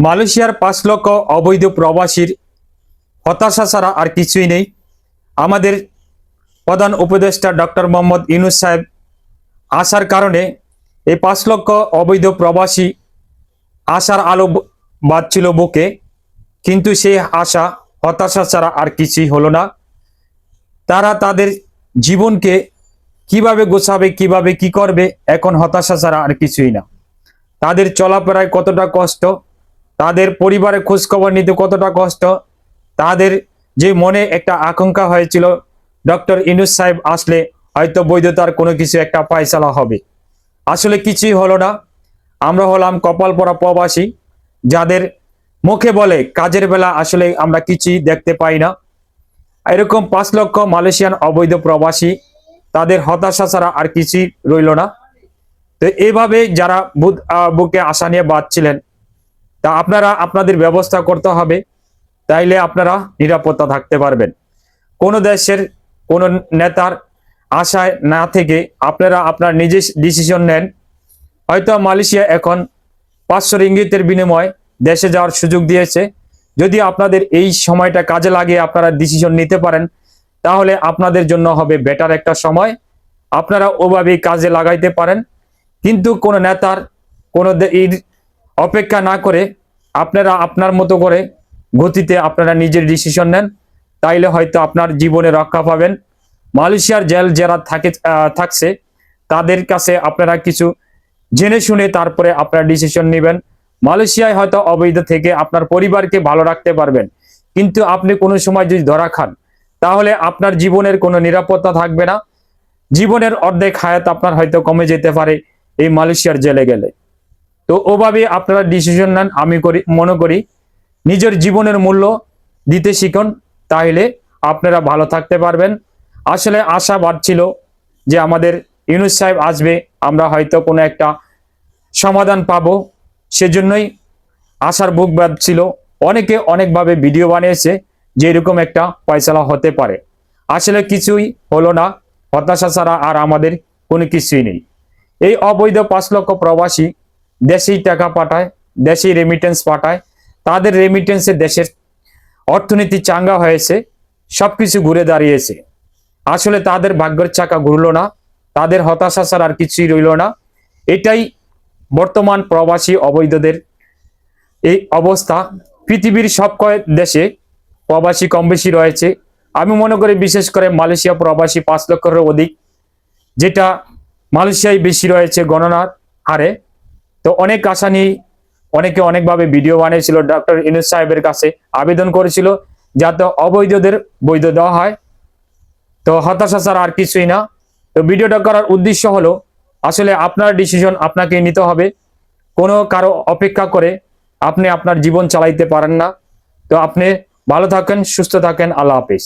মালয়েশিয়ার পাঁচ লক্ষ অবৈধ প্রবাসীর হতাশা ছাড়া আর কিছুই নেই। আমাদের প্রধান উপদেষ্টা ডক্টর মোহাম্মদ ইউনুস সাহেব আসার কারণে এই পাঁচ লক্ষ অবৈধ প্রবাসী আশার আলো ব- বাজছিল বুকে, কিন্তু সেই আশা, হতাশা ছাড়া আর কিছুই হলো না। তারা তাদের জীবনকে কীভাবে গোছাবে, কীভাবে কি করবে, এখন হতাশা ছাড়া আর কিছুই না। তাদের চলাফেরায় কতটা কষ্ট তাদের পরিবারে খোঁজখবর নিতে কতটা কষ্ট? তাদের যে মনে একটা আকাঙ্ক্ষা হয়েছিল, ডক্টর ইনুস সাহেব আসলে হয়তো বৈধতার কোনো কিছু একটা পায়সালা হবে। আসলে কিছুই হলো না। আমরা হলাম কপাল পরা প্রবাসী, যাদের মুখে বলে কাজের বেলা আসলে আমরা কিছুই দেখতে পাই না। এরকম পাঁচ লক্ষ মালয়েশিয়ান অবৈধ প্রবাসী, তাদের হতাশা ছাড়া আর কিছুই রইল না। তো এইভাবে যারা বুকে আশা নিয়ে বাঁচছিলেন তা আপনারা আপনাদের ব্যবস্থা করতে হবে। তাইলে আপনারা নিরাপত্তা থাকতে পারবেন। কোন দেশের, কোন নেতার আশায় না থেকে আপনারা আপনার নিজে ডিসিশন নেন। হয়তো মালয়েশিয়া এখন পাঁচশো ইঙ্গিতের বিনিময়ে দেশে যাওয়ার সুযোগ দিয়েছে। যদি আপনাদের এই সময়টা কাজে লাগিয়ে আপনারা ডিসিশন নিতে পারেন, তাহলে আপনাদের জন্য হবে বেটার একটা সময়। আপনারা ওভাবেই কাজে লাগাইতে পারেন। কিন্তু কোন নেতার, কোনো অপেক্ষা না করে আপনারা আপনার মতো করে গতিতে আপনারা নিজের ডিসিশন নেন, তাইলে হয়তো আপনার জীবনে রক্ষা পাবেন। মালয়েশিয়ার জেল যারা থাকে থাকছে, তাদের কাছে আপনারা কিছু জেনে শুনে তারপরে আপনারা ডিসিশন নেবেন। মালয়েশিয়ায় হয়তো অবৈধ থেকে আপনার পরিবারকে ভালো রাখতে পারবেন। কিন্তু আপনি কোনো সময় যদি ধরা খান, তাহলে আপনার জীবনের কোনো নিরাপত্তা থাকবে না। জীবনের অর্ধেক হায়াত আপনার হয়তো কমে যেতে পারে এই মালয়েশিয়ার জেলে গেলে। তো ওভাবে আপনারা ডিসিশন নেন, আমি করি, মনে করি নিজের জীবনের মূল্য দিতে শিখুন, তাহলে আপনারা ভালো থাকতে পারবেন। আসলে আশা বাড়ছিল যে আমাদের ইউনুস সাহেব আসবে, আমরা হয়তো কোনো একটা সমাধান পাব। সেজন্যই আশার বুক ছিল অনেকে অনেকভাবে ভিডিও বানিয়েছে যে এরকম একটা ফয়সালা হতে পারে। আসলে কিছুই হলো না, হতাশা ছাড়া আর আমাদের কোনো কিছুই নেই। এই অবৈধ পাঁচ লক্ষ প্রবাসী দেশেই টাকা পাঠায়, দেশেই রেমিটেন্স পাঠায়। তাদের রেমিটেন্সে দেশের অর্থনীতি চাঙ্গা হয়েছে সব কিছু ঘুরে দাঁড়িয়েছে। আসলে তাদের ভাগ্যের চাকা ঘুরলো না, তাদের হতাশা ছাড়া আর কিছুই রইল না। এটাই বর্তমান প্রবাসী অবৈধদের এই অবস্থা। পৃথিবীর সব কয়েক দেশে প্রবাসী কম বেশি রয়েছে। আমি মনে করি বিশেষ করে মালয়েশিয়া প্রবাসী পাঁচ লক্ষের অধিক, যেটা মালয়েশিয়ায় বেশি রয়েছে গণনার হারে। তো অনেক আশা নিয়ে অনেকে অনেকভাবে ভিডিও বানিয়েছিল ডক্টর ইনুস সাহেবের কাছে আবেদন করেছিল যাতে অবৈধদের বৈধ দেওয়া হয়। তো হতাশা ছাড়া আর কিছুই না। তো ভিডিওটা করার উদ্দেশ্য হলো, আসলে আপনার ডিসিশন আপনাকে নিতে হবে। কোনো কারও অপেক্ষা করে আপনি আপনার জীবন চালাইতে পারেন না। তো আপনি ভালো থাকেন, সুস্থ থাকেন, আল্লাহ হাফিজ।